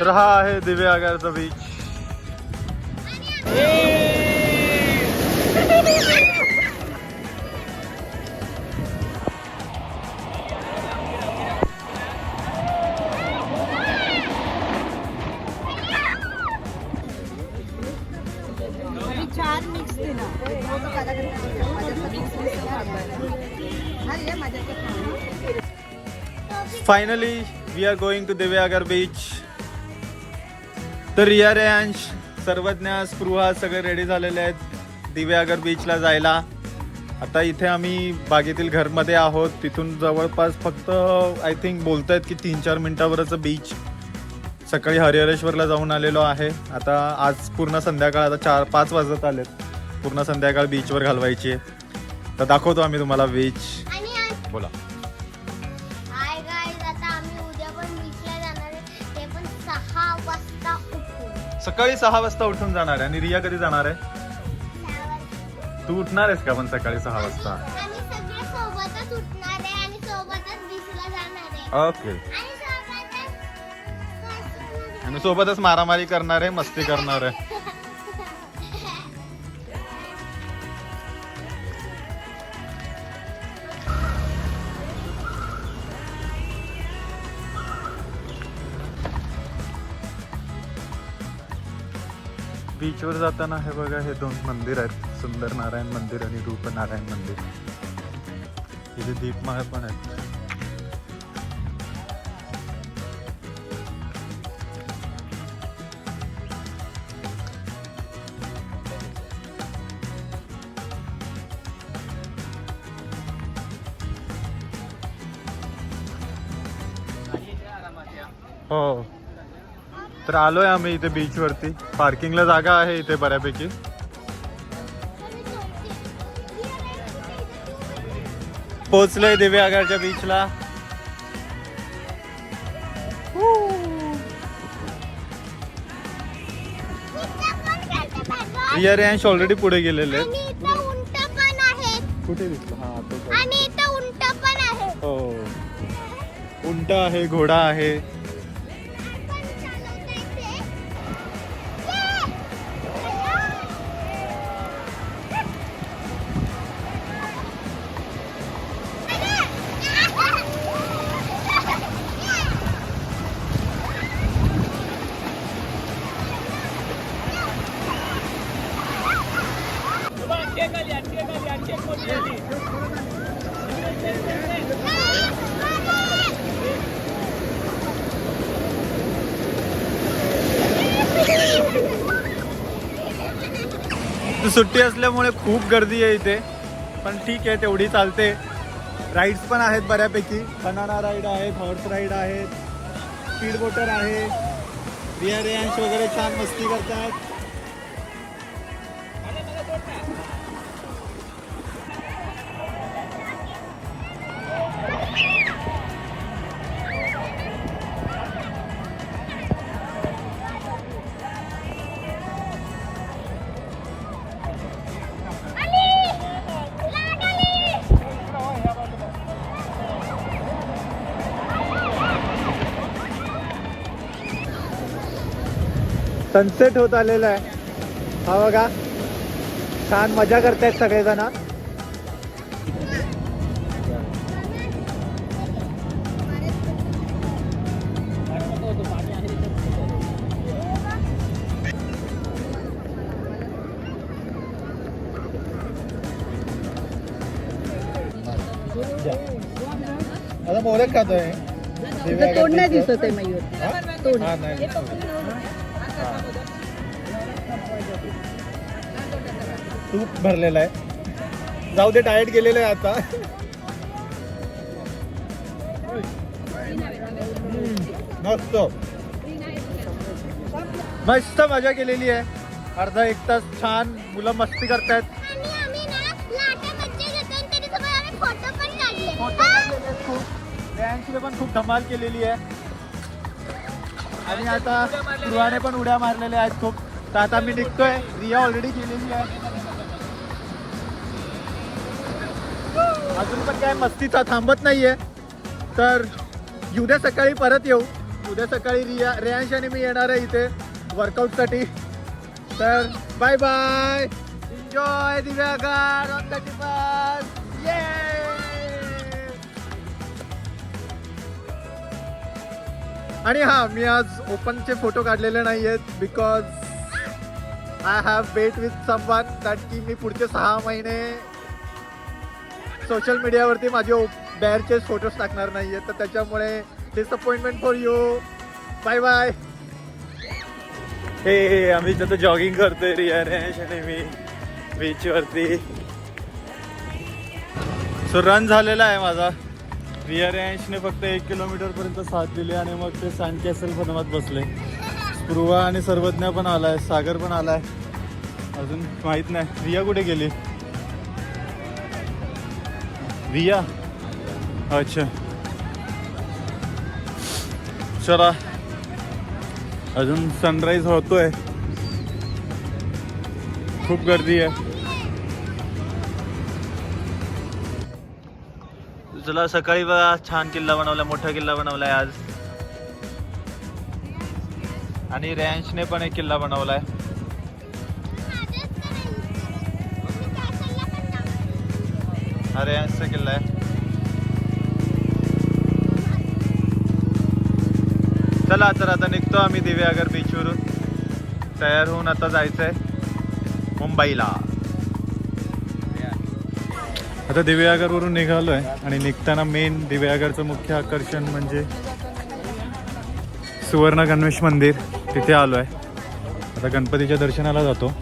तर हा आहे दिव्या आगारचा बीच। मी चार मिक्स दिलं फायनली वी आर तर रिया रेयांश सर्वज्ञ स्पृहा सगळे रेडी झालेले आहेत. दिव्यागर बीचला जायला. आता इथे आम्ही बागेतील घरमध्ये आहोत. तिथून जवळपास फक्त आय थिंक बोलतायत की तीन चार मिनिटावरच बीच सकाळी हरिहरेश्वरला जाऊन आलेलो आहे. आता आज पूर्ण संध्याकाळ आता चार पाच वाजत आलेत. पूर्ण संध्याकाळ बीचवर घालवायची आहे. तर दाखवतो आम्ही तुम्हाला बीच बोला. सकाळी सहा वाजता उठून जाणार आहे. आणि रिया कधी जाणार आहे. तू उठणार आहेस का पण सकाळी सहा वाजता? आम्ही सगळे सोबतच उठणार आहे आणि सोबतच बीचला जाणार आहे. ओके. आणि सोबतच आणि सोबतच मारामारी करणार आहे मस्ती करणार आहे. बीचवर जाताना हे बघा हे दोन मंदिर आहेत. सुंदर नारायण मंदिर आणि रूप नारायण मंदिर. इथे दीपमाळ पण आहेत. हो. तर आलोय आम्ही इथे बीच वरती पार्किंगला जागा आहे इथे बऱ्यापैकी. पोचलोय दिव्या आगारच्या बीचला रिया रेयांश ऑलरेडी पुढे गेलेले कुठे दिसलं? हा तो आहे. हो. उंट आहे घोडा आहे. सुट्टी असल्यामुळे खूप गर्दी आहे इथे. पण ठीक आहे तेवढी चालते. राईड्स पण आहेत बऱ्यापैकी. बनाना राईड आहेत हॉर्स राईड आहेत. स्पीड बोटर आहे. रिया रेयांश वगैरे छान मस्ती करतात. सनसेट होत आलेला आहे. हा बघा. छान मजा करतायत सगळेजण. आता मोरक खातोय. तोंड नाही दिसत आहे मयूर. तोंड. तूप भरलेला आहे. जाऊ दे डाएट गेलेलं आहे आता. मस्त. मस्त मजा केलेली आहे. अर्धा एक तास छान मुलं मस्ती करतायत. पण डॅन्सने पण खूप धमाल केलेली आहे. आणि आता गृहाने पण उड्या मारलेल्या आहेत खूप. तर आता मी निघतोय. रिया ऑलरेडी गेलेली आहे. अजून पण काय मस्तीचा थांबत नाहीये. तर उद्या सकाळी परत येऊ. उद्या सकाळी रिया रेयांश आणि मी येणार आहे इथे वर्कआउटसाठी तर bye bye enjoy Diveagar on the आणि हा मी आज ओपनचे फोटो काढलेले नाही आहेत because I have bet with someone that की मी पुढचे सहा महिने सोशल मीडियावरती माझे बॅरचे फोटोज टाकणार नाही आहेत तर त्याच्यामुळे disappointment for you bye bye हे आम्ही तिथं जॉगिंग करतोय रियारेश आणि मी बीचवरती सो रन झालेला आहे माझा. रियारेशने फक्त एक किलोमीटर पर्यंत साथ दिली आणि मग ते सँड कॅसल बनवत बसले. स्पृहा आणि सर्वज्ञ पण आलाय सागर पण आलाय. अजून माहीत नाही. रिया कुठे गेली? दिया अच्छा चला अजून सनराईज होतोय खूप गर्दी आहे चला सकाळी बघा छान किल्ला बनवला मोठा किल्ला बनवलाय आज आणि रॅन्चने पण एक किल्ला बनवलाय अरे असं किल्ला आहे. चला तर आता निघतो आम्ही दिव्यागर बीचवरून तयार होऊन आता जायचंय मुंबईला. आता दिव्यागरवरून निघालोय आणि निघताना मेन दिव्यागरचं मुख्य आकर्षण म्हणजे सुवर्ण गणेश मंदिर. तिथे आलोय. आता गणपतीच्या दर्शनाला जातो.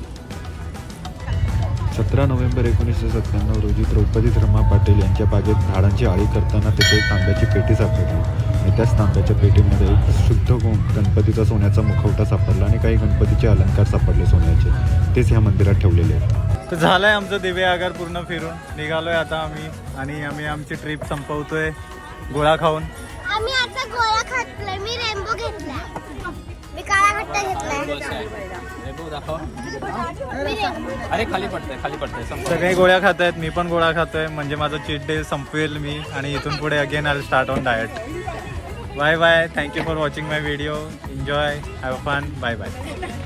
सतरा नोव्हेंबर एकोणीसशे सत्त्याण्णव रोजी द्रौपदी धर्मा पाटील यांच्या बागेत झाडांची आळी करताना तिथे तांब्याची पेटी सापडली. आणि त्याच तांब्याच्या पेटीमध्ये एक शुद्ध गो- गणपतीचा सोन्याचा मुखवटा सापडला आणि काही गणपतीचे अलंकार सापडले सोन्याचे. तेच ह्या मंदिरात ठेवलेले आहेत. तर झालंय आमचं दिव्यागर पूर्ण फिरून. निघालोय आता आम्ही आणि आम्ही आमची ट्रिप संपवतोय. गोळा खाऊन. आम्ही आता गोळा खातलोय मी रेनबो घेतलाय. मी काळा घट्ट घेतलाय. रेबो दाखव. अरे खाली पडतंय खाली पडतंय संपलं. सगळे गोळ्या खात आहेत मी पण गोळ्या खातोय. म्हणजे माझा चीट डे संपवेल मी आणि इथून पुढे again I start on diet bye bye thank you for watching my video enjoy have fun bye bye